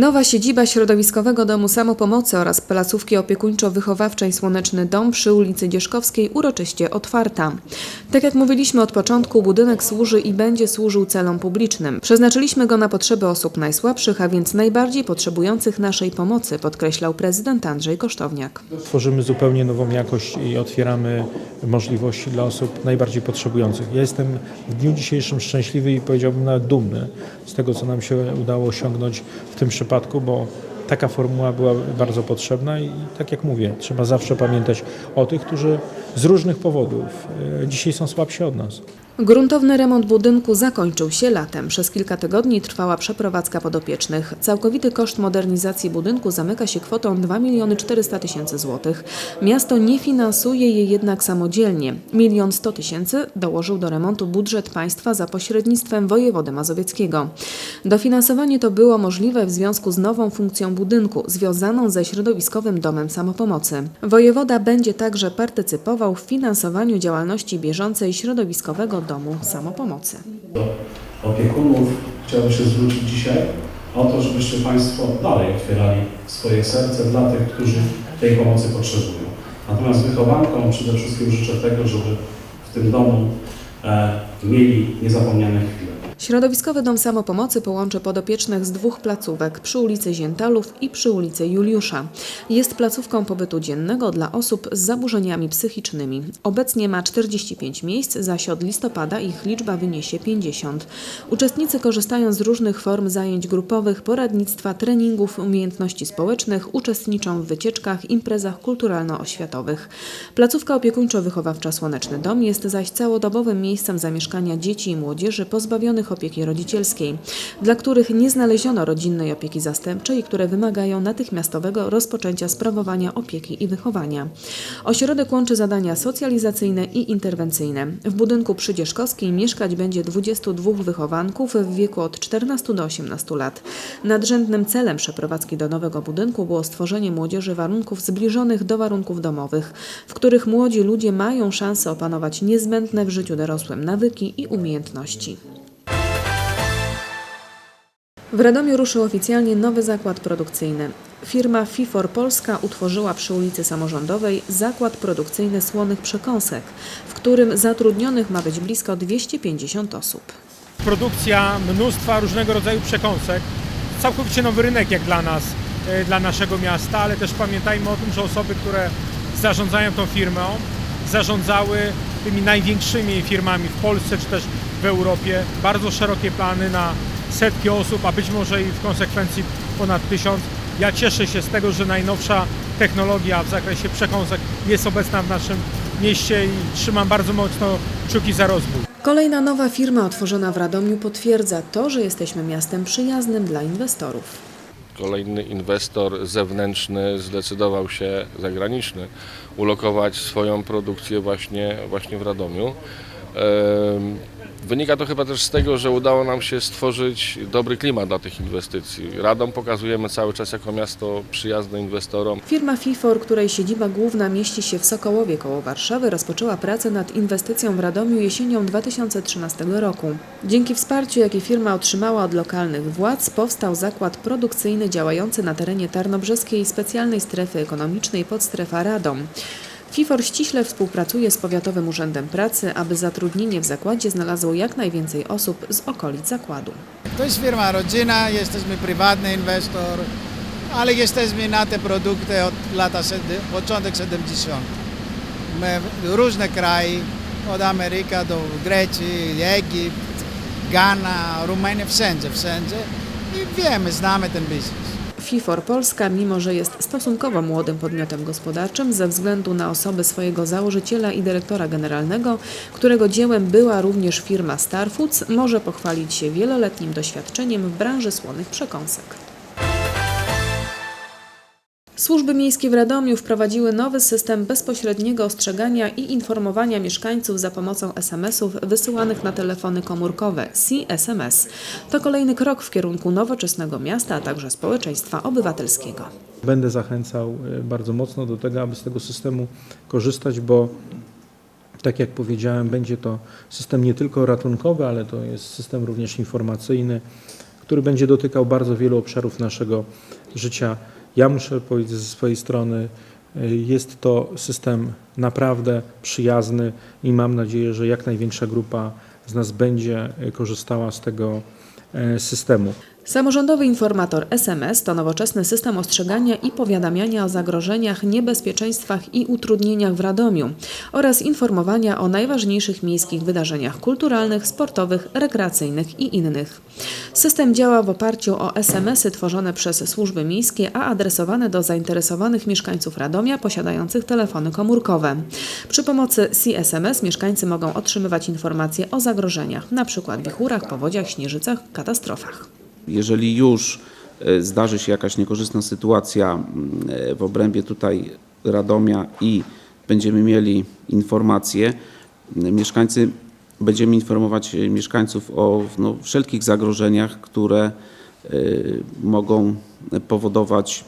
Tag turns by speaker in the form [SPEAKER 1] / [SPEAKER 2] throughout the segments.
[SPEAKER 1] Nowa siedziba Środowiskowego Domu Samopomocy oraz placówki opiekuńczo-wychowawczej Słoneczny Dom przy ulicy Dzieszkowskiej uroczyście otwarta. Tak jak mówiliśmy od początku, budynek służy i będzie służył celom publicznym. Przeznaczyliśmy go na potrzeby osób najsłabszych, a więc najbardziej potrzebujących naszej pomocy, podkreślał prezydent Andrzej Kosztowniak.
[SPEAKER 2] Tworzymy zupełnie nową jakość i otwieramy możliwości dla osób najbardziej potrzebujących. Ja jestem w dniu dzisiejszym szczęśliwy i powiedziałbym nawet dumny z tego, co nam się udało osiągnąć w tym przypadku, bo taka formuła była bardzo potrzebna i tak jak mówię, trzeba zawsze pamiętać o tych, którzy z różnych powodów e, dzisiaj są słabsi od nas.
[SPEAKER 1] Gruntowny remont budynku zakończył się latem. Przez kilka tygodni trwała przeprowadzka podopiecznych. Całkowity koszt modernizacji budynku zamyka się kwotą 2 miliony 400 tysięcy złotych. Miasto nie finansuje jej jednak samodzielnie. Milion 100 tysięcy dołożył do remontu budżet państwa za pośrednictwem wojewody mazowieckiego. Dofinansowanie to było możliwe w związku z nową funkcją budynku, związaną ze środowiskowym domem samopomocy. Wojewoda będzie także partycypował w finansowaniu działalności bieżącej środowiskowego domu samopomocy.
[SPEAKER 3] do opiekunów chciałbym się zwrócić dzisiaj o to, żebyście Państwo dalej otwierali swoje serce dla tych, którzy tej pomocy potrzebują. Natomiast wychowankom przede wszystkim życzę tego, żeby w tym domu e, mieli niezapomniane chwile.
[SPEAKER 1] Środowiskowy Dom Samopomocy połączy podopiecznych z dwóch placówek przy ulicy Ziętalów i przy ulicy Juliusza. Jest placówką pobytu dziennego dla osób z zaburzeniami psychicznymi. Obecnie ma 45 miejsc, zaś od listopada ich liczba wyniesie 50. Uczestnicy korzystają z różnych form zajęć grupowych, poradnictwa, treningów, umiejętności społecznych, uczestniczą w wycieczkach, imprezach kulturalno-oświatowych. Placówka opiekuńczo-wychowawcza Słoneczny Dom jest zaś całodobowym miejscem zamieszkania dzieci i młodzieży pozbawionych opieki rodzicielskiej, dla których nie znaleziono rodzinnej opieki zastępczej i które wymagają natychmiastowego rozpoczęcia sprawowania opieki i wychowania. Ośrodek łączy zadania socjalizacyjne i interwencyjne. W budynku przy Dzieszkowskiej mieszkać będzie 22 wychowanków w wieku od 14 do 18 lat. Nadrzędnym celem przeprowadzki do nowego budynku było stworzenie młodzieży warunków zbliżonych do warunków domowych, w których młodzi ludzie mają szansę opanować niezbędne w życiu dorosłym nawyki i umiejętności. W Radomiu ruszył oficjalnie nowy zakład produkcyjny. Firma FIFOR Polska utworzyła przy ulicy Samorządowej zakład produkcyjny słonych przekąsek, w którym zatrudnionych ma być blisko 250 osób.
[SPEAKER 4] produkcja mnóstwa różnego rodzaju przekąsek. Całkowicie nowy rynek jak dla nas, e, dla naszego miasta, ale też pamiętajmy o tym, że osoby, które zarządzają tą firmą, zarządzały tymi największymi firmami w Polsce czy też w Europie. Bardzo szerokie plany na setki osób, a być może i w konsekwencji ponad tysiąc. Ja cieszę się z tego, że najnowsza technologia w zakresie przekąsek jest obecna w naszym mieście i trzymam bardzo mocno kciuki za rozwój.
[SPEAKER 1] Kolejna nowa firma otworzona w Radomiu potwierdza to, że jesteśmy miastem przyjaznym dla inwestorów.
[SPEAKER 5] Kolejny inwestor zewnętrzny zdecydował się, zagraniczny, ulokować swoją produkcję właśnie, właśnie w Radomiu. Wynika to chyba też z tego, że udało nam się stworzyć dobry klimat dla tych inwestycji. Radom pokazujemy cały czas jako miasto przyjazne inwestorom.
[SPEAKER 1] Firma FIFOR, której siedziba główna mieści się w Sokołowie koło Warszawy, rozpoczęła pracę nad inwestycją w Radomiu jesienią 2013 roku. Dzięki wsparciu, jakie firma otrzymała od lokalnych władz, powstał zakład produkcyjny działający na terenie Tarnobrzeskiej Specjalnej Strefy Ekonomicznej Podstrefa Radom. FIFOR ściśle współpracuje z Powiatowym Urzędem Pracy, aby zatrudnienie w zakładzie znalazło jak najwięcej osób z okolic zakładu.
[SPEAKER 6] To jest firma rodzina, jesteśmy prywatny inwestor, ale jesteśmy na te produkty od lata, początek 70. My różne kraje, od Ameryka do Grecji, Egipt, Ghana, Rumania, wszędzie, wszędzie. I wiemy, znamy ten biznes.
[SPEAKER 1] FIFOR Polska, mimo że jest stosunkowo młodym podmiotem gospodarczym, ze względu na osobę swojego założyciela i dyrektora generalnego, którego dziełem była również firma Starfoods, może pochwalić się wieloletnim doświadczeniem w branży słonych przekąsek. Służby miejskie w Radomiu wprowadziły nowy system bezpośredniego ostrzegania i informowania mieszkańców za pomocą SMS-ów wysyłanych na telefony komórkowe CSMS. To kolejny krok w kierunku nowoczesnego miasta, a także społeczeństwa obywatelskiego.
[SPEAKER 2] Będę zachęcał e, bardzo mocno do tego, aby z tego systemu korzystać, bo tak jak powiedziałem, będzie to system nie tylko ratunkowy, ale to jest system również informacyjny, który będzie dotykał bardzo wielu obszarów naszego życia. Ja muszę powiedzieć ze swojej strony, y, jest to system naprawdę przyjazny i mam nadzieję, że jak największa grupa z nas będzie y, korzystała z tego y, systemu.
[SPEAKER 1] Samorządowy informator SMS to nowoczesny system ostrzegania i powiadamiania o zagrożeniach, niebezpieczeństwach i utrudnieniach w Radomiu oraz informowania o najważniejszych miejskich wydarzeniach kulturalnych, sportowych, rekreacyjnych i innych. System działa w oparciu o SMS-y tworzone przez służby miejskie, a adresowane do zainteresowanych mieszkańców Radomia posiadających telefony komórkowe. Przy pomocy CSMS mieszkańcy mogą otrzymywać informacje o zagrożeniach, np. wichurach, powodziach, śnieżycach, katastrofach.
[SPEAKER 7] Jeżeli już e, zdarzy się jakaś niekorzystna sytuacja m, e, w obrębie tutaj Radomia i będziemy mieli informacje, mieszkańcy, będziemy informować e, mieszkańców o no, wszelkich zagrożeniach, które mogą powodować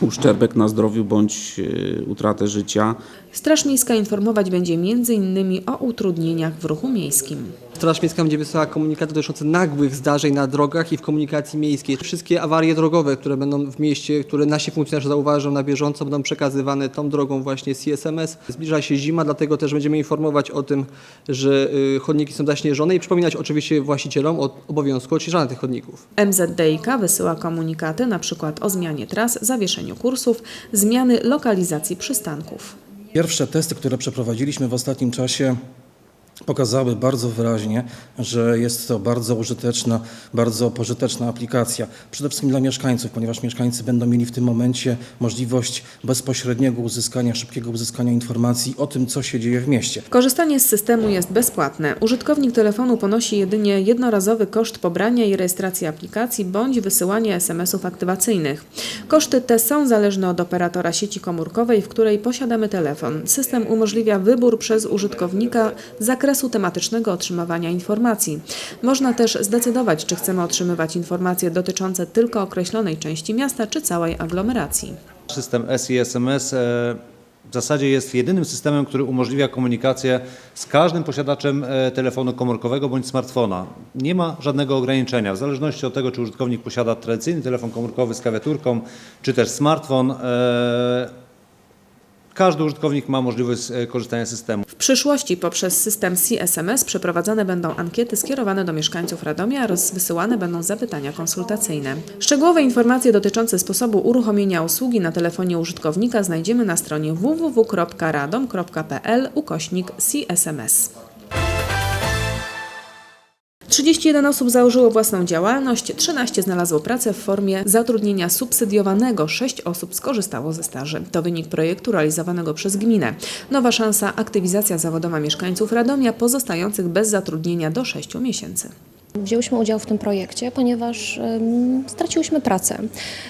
[SPEAKER 7] uszczerbek na zdrowiu bądź utratę życia.
[SPEAKER 1] Straż Miejska informować będzie m.in. o utrudnieniach w ruchu miejskim.
[SPEAKER 8] Straż Miejska będzie wysyłała komunikaty dotyczące nagłych zdarzeń na drogach i w komunikacji miejskiej. Wszystkie awarie drogowe, które będą w mieście, które nasi funkcjonariusze zauważą na bieżąco, będą przekazywane tą drogą właśnie CSMS. Zbliża się zima, dlatego też będziemy informować o tym, że y, chodniki są zaśnieżone i przypominać oczywiście właścicielom o obowiązku odśnieżania tych chodników.
[SPEAKER 1] MZDiK wysyła komunikaty np. o zmianie tras, zawieszeniu kursów, zmiany lokalizacji przystanków.
[SPEAKER 9] Pierwsze testy, które przeprowadziliśmy w ostatnim czasie, pokazały bardzo wyraźnie, że jest to bardzo użyteczna, bardzo pożyteczna aplikacja. Przede wszystkim dla mieszkańców, ponieważ mieszkańcy będą mieli w tym momencie możliwość bezpośredniego uzyskania, szybkiego uzyskania informacji o tym, co się dzieje w mieście.
[SPEAKER 1] Korzystanie z systemu jest bezpłatne. Użytkownik telefonu ponosi jedynie jednorazowy koszt pobrania i rejestracji aplikacji bądź wysyłania SMS-ów aktywacyjnych. Koszty te są zależne od operatora sieci komórkowej, w której posiadamy telefon. System umożliwia wybór przez użytkownika zakresu tematycznego otrzymywania informacji. Można też zdecydować, czy chcemy otrzymywać informacje dotyczące tylko określonej części miasta, czy całej aglomeracji.
[SPEAKER 10] System SISMS e, w zasadzie jest jedynym systemem, który umożliwia komunikację z każdym posiadaczem e, telefonu komórkowego bądź smartfona. Nie ma żadnego ograniczenia. W zależności od tego, czy użytkownik posiada tradycyjny telefon komórkowy z klawiaturką, czy też smartfon, e, każdy użytkownik ma możliwość e, korzystania z systemu.
[SPEAKER 1] W przyszłości poprzez system CSMS przeprowadzane będą ankiety skierowane do mieszkańców Radomia oraz wysyłane będą zapytania konsultacyjne. Szczegółowe informacje dotyczące sposobu uruchomienia usługi na telefonie użytkownika znajdziemy na stronie www.radom.pl ukośnik CSMS. 31 osób założyło własną działalność, 13 znalazło pracę w formie zatrudnienia subsydiowanego, 6 osób skorzystało ze staży. To wynik projektu realizowanego przez gminę. Nowa szansa aktywizacja zawodowa mieszkańców Radomia pozostających bez zatrudnienia do 6 miesięcy.
[SPEAKER 11] Wzięłyśmy udział w tym projekcie, ponieważ straciłyśmy pracę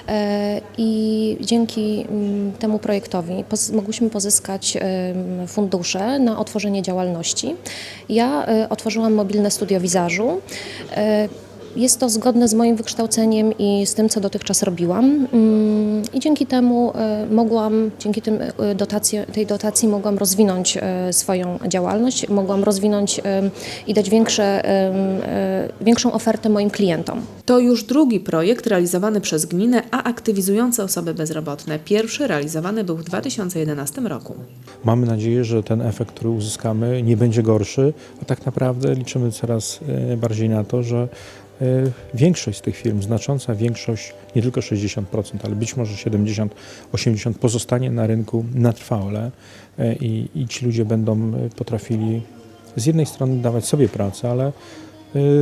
[SPEAKER 11] E, i dzięki em, temu projektowi mogłyśmy pozyskać fundusze na otworzenie działalności. Ja e, otworzyłam mobilne studio wizażu. Jest to zgodne z moim wykształceniem i z tym, co dotychczas robiłam. Mm, I dzięki temu e, mogłam, dzięki tym e, dotacji, tej dotacji mogłam rozwinąć e, swoją działalność, mogłam rozwinąć i dać większe, większą ofertę moim klientom.
[SPEAKER 1] To już drugi projekt realizowany przez gminę, a aktywizujący osoby bezrobotne. Pierwszy realizowany był w 2011 roku.
[SPEAKER 2] Mamy nadzieję, że ten efekt, który uzyskamy, nie będzie gorszy, a tak naprawdę liczymy coraz bardziej na to, że większość z tych firm, znacząca większość, nie tylko 60%, ale być może 70-80% pozostanie na rynku na trwale e, i, i ci ludzie będą e, potrafili z jednej strony dawać sobie pracę, ale e,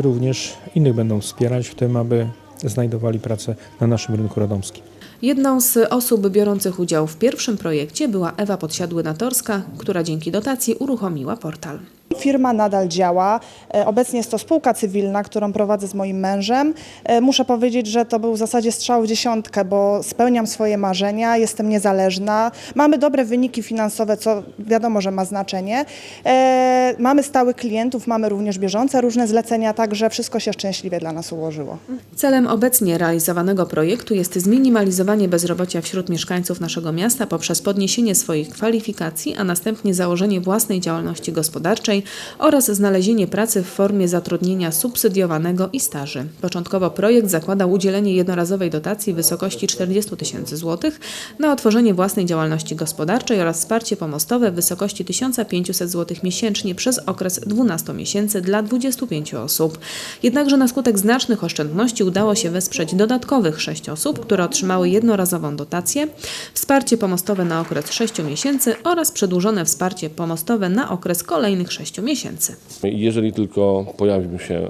[SPEAKER 2] również innych będą wspierać w tym, aby znajdowali pracę na naszym rynku radomskim.
[SPEAKER 1] Jedną z osób biorących udział w pierwszym projekcie była Ewa Podsiadły-Natorska, która dzięki dotacji uruchomiła portal.
[SPEAKER 12] Firma nadal działa. E, Obecnie jest to spółka cywilna, którą prowadzę z moim mężem. E, Muszę powiedzieć, że to był w zasadzie strzał w dziesiątkę, bo spełniam swoje marzenia, jestem niezależna. Mamy dobre wyniki finansowe, co wiadomo, że ma znaczenie. E, Mamy stałych klientów, mamy również bieżące różne zlecenia, także wszystko się szczęśliwie dla nas ułożyło.
[SPEAKER 1] Celem obecnie realizowanego projektu jest zminimalizowanie bezrobocia wśród mieszkańców naszego miasta poprzez podniesienie swoich kwalifikacji, a następnie założenie własnej działalności gospodarczej oraz znalezienie pracy w formie zatrudnienia subsydiowanego i staży. Początkowo projekt zakładał udzielenie jednorazowej dotacji w wysokości 40 tysięcy złotych na otworzenie własnej działalności gospodarczej oraz wsparcie pomostowe w wysokości 1500 zł miesięcznie przez okres 12 miesięcy dla 25 osób. Jednakże na skutek znacznych oszczędności udało się wesprzeć dodatkowych 6 osób, które otrzymały jednorazową dotację, wsparcie pomostowe na okres 6 miesięcy oraz przedłużone wsparcie pomostowe na okres kolejnych 6 miesięcy.
[SPEAKER 5] I Jeżeli tylko pojawią się, e,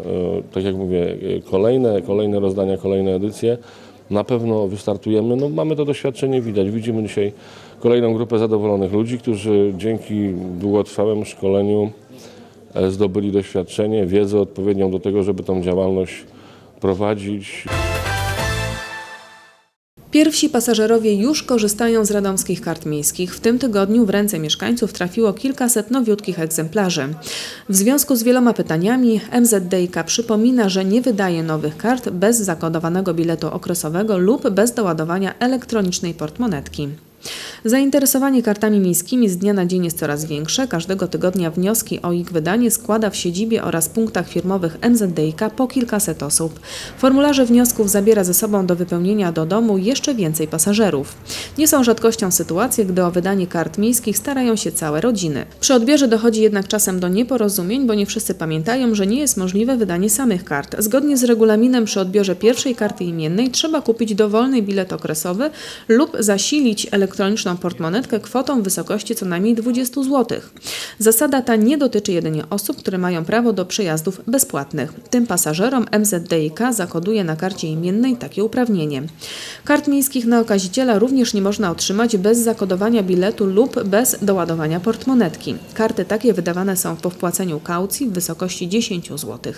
[SPEAKER 5] tak jak mówię, e, kolejne, kolejne rozdania, kolejne edycje, na pewno wystartujemy. No, mamy to doświadczenie widać. Widzimy dzisiaj kolejną grupę zadowolonych ludzi, którzy dzięki długotrwałemu szkoleniu e, zdobyli doświadczenie, wiedzę odpowiednią do tego, żeby tą działalność prowadzić.
[SPEAKER 1] Pierwsi pasażerowie już korzystają z radomskich kart miejskich. W tym tygodniu w ręce mieszkańców trafiło kilkaset nowiutkich egzemplarzy. W związku z wieloma pytaniami MZDiK przypomina, że nie wydaje nowych kart bez zakodowanego biletu okresowego lub bez doładowania elektronicznej portmonetki. Zainteresowanie kartami miejskimi z dnia na dzień jest coraz większe. Każdego tygodnia wnioski o ich wydanie składa w siedzibie oraz punktach firmowych MZDiK po kilkaset osób. Formularze wniosków zabiera ze sobą do wypełnienia do domu jeszcze więcej pasażerów. Nie są rzadkością sytuacje, gdy o wydanie kart miejskich starają się całe rodziny. Przy odbierze dochodzi jednak czasem do nieporozumień, bo nie wszyscy pamiętają, że nie jest możliwe wydanie samych kart. Zgodnie z regulaminem przy odbiorze pierwszej karty imiennej trzeba kupić dowolny bilet okresowy lub zasilić elektroniczną portmonetkę kwotą w wysokości co najmniej 20 zł. Zasada ta nie dotyczy jedynie osób, które mają prawo do przejazdów bezpłatnych. Tym pasażerom MZDiK zakoduje na karcie imiennej takie uprawnienie. Kart miejskich na okaziciela również nie można otrzymać bez zakodowania biletu lub bez doładowania portmonetki. Karty takie wydawane są po wpłaceniu kaucji w wysokości 10 zł.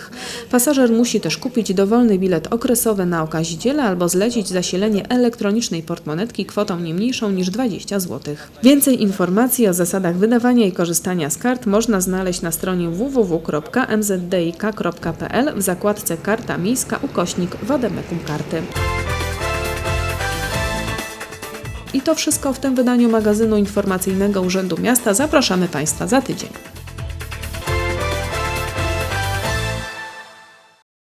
[SPEAKER 1] Pasażer musi też kupić dowolny bilet okresowy na okaziciela albo zlecić zasilenie elektronicznej portmonetki kwotą nie mniejszą niż 20 zł. Więcej informacji o zasadach wydawania i korzystania z kart można znaleźć na stronie www.mzdik.pl w zakładce Karta Miejska ukośnik Wademekum Karty. I to wszystko w tym wydaniu magazynu informacyjnego Urzędu Miasta. Zapraszamy Państwa za tydzień.